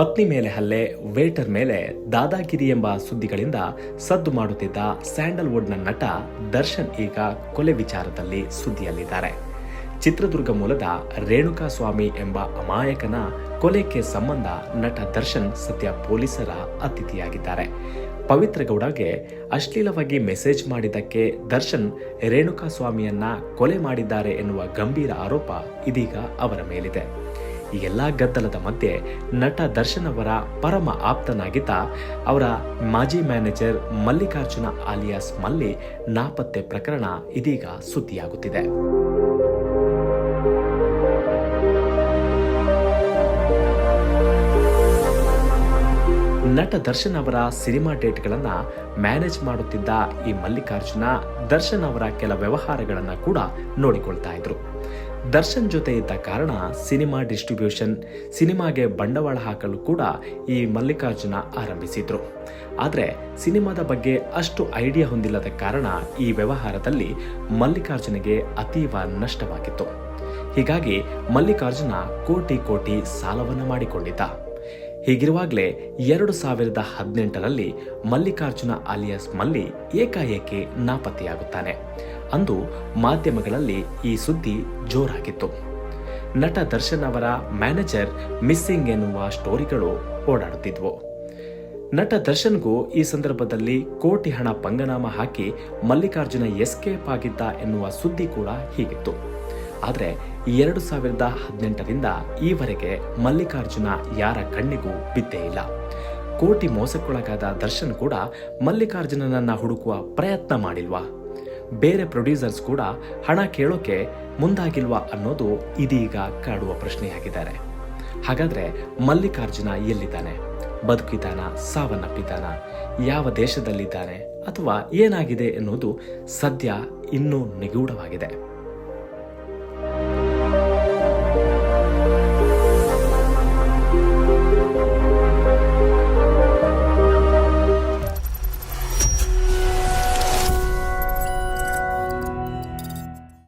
ಪತ್ನಿ ಮೇಲೆ ಹಲ್ಲೆ, ವೇಟರ್ ಮೇಲೆ ದಾದಾಗಿರಿ ಎಂಬ ಸುದ್ದಿಗಳಿಂದ ಸದ್ದು ಮಾಡುತ್ತಿದ್ದ ಸ್ಯಾಂಡಲ್ವುಡ್ನ ನಟ ದರ್ಶನ್ ಈಗ ಕೊಲೆ ವಿಚಾರದಲ್ಲಿ ಸುದ್ದಿಯಲ್ಲಿದ್ದಾರೆ. ಚಿತ್ರದುರ್ಗ ಮೂಲದ ರೇಣುಕಾ ಸ್ವಾಮಿ ಎಂಬ ಅಮಾಯಕನ ಕೊಲೆಗೆ ಸಂಬಂಧ ನಟ ದರ್ಶನ್ ಸದ್ಯ ಪೊಲೀಸರ ಅತಿಥಿಯಾಗಿದ್ದಾರೆ. ಪವಿತ್ರ ಗೌಡಗೆ ಅಶ್ಲೀಲವಾಗಿ ಮೆಸೇಜ್ ಮಾಡಿದ್ದಕ್ಕೆ ದರ್ಶನ್ ರೇಣುಕಾ ಸ್ವಾಮಿಯನ್ನ ಕೊಲೆ ಮಾಡಿದ್ದಾರೆ ಎನ್ನುವ ಗಂಭೀರ ಆರೋಪ ಇದೀಗ ಅವರ ಮೇಲಿದೆ. ಈ ಎಲ್ಲ ಗದ್ದಲದ ಮಧ್ಯೆ ನಟ ದರ್ಶನ್ ಅವರ ಪರಮ ಆಪ್ತನಾಗಿದ್ದ ಅವರ ಮಾಜಿ ಮ್ಯಾನೇಜರ್ ಮಲ್ಲಿಕಾರ್ಜುನ ಆಲಿಯಾಸ್ ಮಲ್ಲಿ ನಾಪತ್ತೆ ಪ್ರಕರಣ ಇದೀಗ ಸುದ್ದಿಯಾಗುತ್ತಿದೆ. ನಟ ದರ್ಶನ್ ಅವರ ಸಿನಿಮಾ ಡೇಟ್ಗಳನ್ನು ಮ್ಯಾನೇಜ್ ಮಾಡುತ್ತಿದ್ದ ಈ ಮಲ್ಲಿಕಾರ್ಜುನ ದರ್ಶನ್ ಅವರ ಕೆಲ ವ್ಯವಹಾರಗಳನ್ನು ಕೂಡ ನೋಡಿಕೊಳ್ತಾ ಇದ್ರು. ದರ್ಶನ್ ಜೊತೆ ಇದ್ದ ಕಾರಣ ಸಿನಿಮಾ ಡಿಸ್ಟ್ರಿಬ್ಯೂಷನ್, ಸಿನಿಮಾಗೆ ಬಂಡವಾಳ ಹಾಕಲು ಕೂಡ ಈ ಮಲ್ಲಿಕಾರ್ಜುನ ಆರಂಭಿಸಿದ್ರು. ಆದರೆ ಸಿನಿಮಾದ ಬಗ್ಗೆ ಅಷ್ಟು ಐಡಿಯಾ ಹೊಂದಿಲ್ಲದ ಕಾರಣ ಈ ವ್ಯವಹಾರದಲ್ಲಿ ಮಲ್ಲಿಕಾರ್ಜುನಿಗೆ ಅತೀವ ನಷ್ಟವಾಗಿತ್ತು. ಹೀಗಾಗಿ ಮಲ್ಲಿಕಾರ್ಜುನ ಕೋಟಿ ಕೋಟಿ ಸಾಲವನ್ನು ಮಾಡಿಕೊಂಡಿದ್ದ. ಹೀಗಿರುವಾಗಲೇ ಎರಡು ಸಾವಿರದ ಹದಿನೆಂಟರಲ್ಲಿ ಮಲ್ಲಿಕಾರ್ಜುನ ಆಲಿಯಾಸ್ ಮಲ್ಲಿ ಏಕಾಏಕಿ ನಾಪತ್ತೆಯಾಗುತ್ತಾನೆ. ಅಂದು ಮಾಧ್ಯಮಗಳಲ್ಲಿ ಈ ಸುದ್ದಿ ಜೋರಾಗಿತ್ತು. ನಟ ದರ್ಶನ್ ಅವರ ಮ್ಯಾನೇಜರ್ ಮಿಸ್ಸಿಂಗ್ ಎನ್ನುವ ಸ್ಟೋರಿಗಳು ಓಡಾಡುತ್ತಿದ್ವು. ನಟ ದರ್ಶನ್ಗೂ ಈ ಸಂದರ್ಭದಲ್ಲಿ ಕೋಟಿ ಹಣ ಪಂಗನಾಮ ಹಾಕಿ ಮಲ್ಲಿಕಾರ್ಜುನ ಎಸ್ಕೇಪ್ ಆಗಿದ್ದ ಎನ್ನುವ ಸುದ್ದಿ ಕೂಡ ಹೀಗಿತ್ತು. ಆದರೆ ಎರಡು ಸಾವಿರದ ಹದಿನೆಂಟರಿಂದ ಈವರೆಗೆ ಮಲ್ಲಿಕಾರ್ಜುನ ಯಾರ ಕಣ್ಣಿಗೂ ಬಿದ್ದೇ ಇಲ್ಲ. ಕೋಟಿ ಮೋಸಕ್ಕೊಳಗಾದ ದರ್ಶನ್ ಕೂಡ ಮಲ್ಲಿಕಾರ್ಜುನನನ್ನ ಹುಡುಕುವ ಪ್ರಯತ್ನ ಮಾಡಿಲ್ವಾ? ಬೇರೆ ಪ್ರೊಡ್ಯೂಸರ್ಸ್ ಕೂಡ ಹಣ ಕೇಳೋಕೆ ಮುಂದಾಗಿಲ್ವಾ ಅನ್ನೋದು ಇದೀಗ ಕಾಡುವ ಪ್ರಶ್ನೆಯಾಗಿದ್ದಾರೆ. ಹಾಗಾದ್ರೆ ಮಲ್ಲಿಕಾರ್ಜುನ ಎಲ್ಲಿದ್ದಾನೆ? ಬದುಕಿದ್ದಾನ? ಸಾವನ್ನಪ್ಪಿದ್ದಾನ? ಯಾವ ದೇಶದಲ್ಲಿದ್ದಾನೆ? ಅಥವಾ ಏನಾಗಿದೆ ಎನ್ನುವುದು ಸದ್ಯ ಇನ್ನೂ ನಿಗೂಢವಾಗಿದೆ.